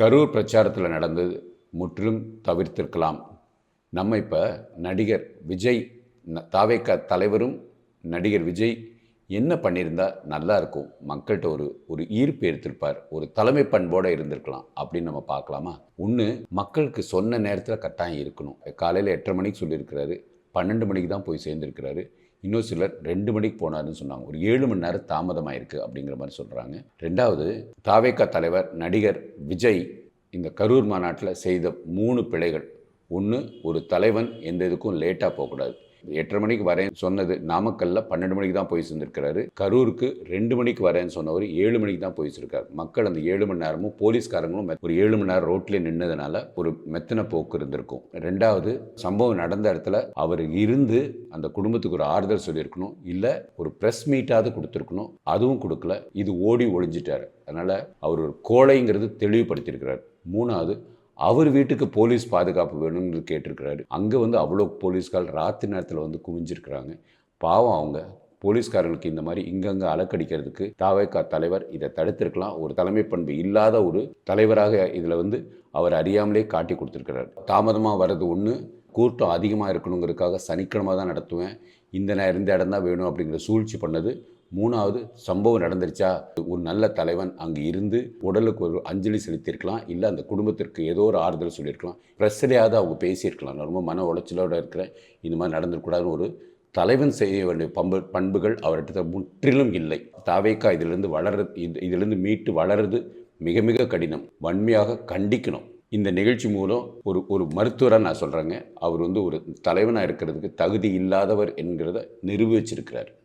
கரூர் பிரச்சாரத்தில் நடந்தது முற்றிலும் தவிர்த்திருக்கலாம். நம்ம இப்போ நடிகர் விஜய் ந- தலைவரும் நடிகர் விஜய் என்ன பண்ணியிருந்தால் நல்லா இருக்கும்? மக்கள்கிட்ட ஒரு ஒரு ஈர்ப்பு எடுத்திருப்பார் ஒரு தலைமை பண்போடு இருந்திருக்கலாம் அப்படின்னு நம்ம பார்க்கலாமா? ஒன்று மக்களுக்கு சொன்ன நேரத்தில் கட்டாயம் இருக்கணும். காலையில் எட்டரை மணிக்கு சொல்லியிருக்கிறாரு பன்னெண்டு மணிக்கு தான் போய் சேர்ந்துருக்கிறாரு. இன்னும் சிலர் ரெண்டு மணிக்கு போனாருன்னு சொன்னாங்க. ஒரு ஏழு மணி நேரம் தாமதமாயிருக்கு அப்படிங்கிற மாதிரி சொல்கிறாங்க ரெண்டாவது தாவேக்கா தலைவர் நடிகர் விஜய் இந்த கரூர் மாநாட்டில் செய்த மூணு பிழைகள். ஒன்று ஒரு தலைவன் எந்த இதுக்கும் லேட்டாக போகக்கூடாது. எட்டரை மணிக்கு வரேன் சொன்னது நாமக்கல்ல பன்னெண்டு மணிக்கு தான் போய் சேர்ந்திருக்கிறாரு. கரூருக்கு ரெண்டு மணிக்கு வரேன்னு சொன்னவர் ஏழு மணிக்கு தான் போய் சேர்க்காரு மக்கள் அந்த ஏழு மணி நேரமும் போலீஸ்காரங்களும் ஒரு ஏழு மணி நேரம் ரோட்லேயே நின்னதுனால ஒரு மெத்தன போக்கு இருந்திருக்கும். ரெண்டாவது சம்பவம் நடந்த இடத்துல அவர் இருந்து அந்த குடும்பத்துக்கு ஒரு ஆறுதல் சொல்லியிருக்கணும். இல்லை ஒரு ப்ரெஸ் மீட்டாவது கொடுத்துருக்கணும். அதுவும் கொடுக்கல. இது ஓடி ஒளிஞ்சிட்டார். அதனால் அவர் ஒரு கோழைங்கிறது தெளிவுபடுத்தியிருக்கிறார். மூணாவது அவர் வீட்டுக்கு போலீஸ் பாதுகாப்பு வேணும்னு கேட்டிருக்கிறாரு. அங்கே வந்து அவ்வளோ போலீஸ்கார் ராத்திரி நேரத்தில் வந்து குவிஞ்சிருக்கிறாங்க. பாவம் அவங்க. போலீஸ்காரர்களுக்கு இந்த மாதிரி இங்கங்கே அலக்கடிக்கிறதுக்கு தாவைக்கா தலைவர் இதை தடுத்திருக்கலாம். ஒரு தலைமை பண்பு இல்லாத ஒரு தலைவராக இதில் வந்து அவர் அறியாமலே காட்டி கொடுத்துருக்கிறார். தாமதமாக வர்றது ஒன்று கூட்டம் அதிகமாக இருக்கணுங்கிறதுக்காக சனிக்கிழமை தான் நடத்துவேன். இந்த நேரம் இந்த இடம் தான் வேணும் அப்படிங்கிற சூழ்ச்சி பண்ணது. மூணாவது சம்பவம் நடந்துருச்சா? ஒரு நல்ல தலைவன் அங்கே இருந்து உடலுக்கு ஒரு அஞ்சலி செலுத்தியிருக்கலாம். இல்லை அந்த குடும்பத்திற்கு ஏதோ ஒரு ஆறுதல் சொல்லியிருக்கலாம். ப்ரெஸ்ஸிலேயாவது அவங்க பேசியிருக்கலாம். ரொம்ப மன உளைச்சலோடு இருக்கிறேன். இந்த மாதிரி நடந்துருக்கூடாதுன்னு ஒரு தலைவன் செய்ய வேண்டிய பண்பு பண்புகள் அவர்கிட்ட முற்றிலும் இல்லை. தாவேக்கா இதிலிருந்து வளர்றது இது இதிலிருந்து மீட்டு வளர்றது மிக மிக கடினம். வன்மையாக கண்டிக்கணும். இந்த நிகழ்ச்சி மூலம் ஒரு ஒரு மருத்துவராக நான் சொல்கிறேங்க அவர் வந்து ஒரு தலைவனாக இருக்கிறதுக்கு தகுதி இல்லாதவர் என்கிறத நிரூபிச்சிருக்கிறார்.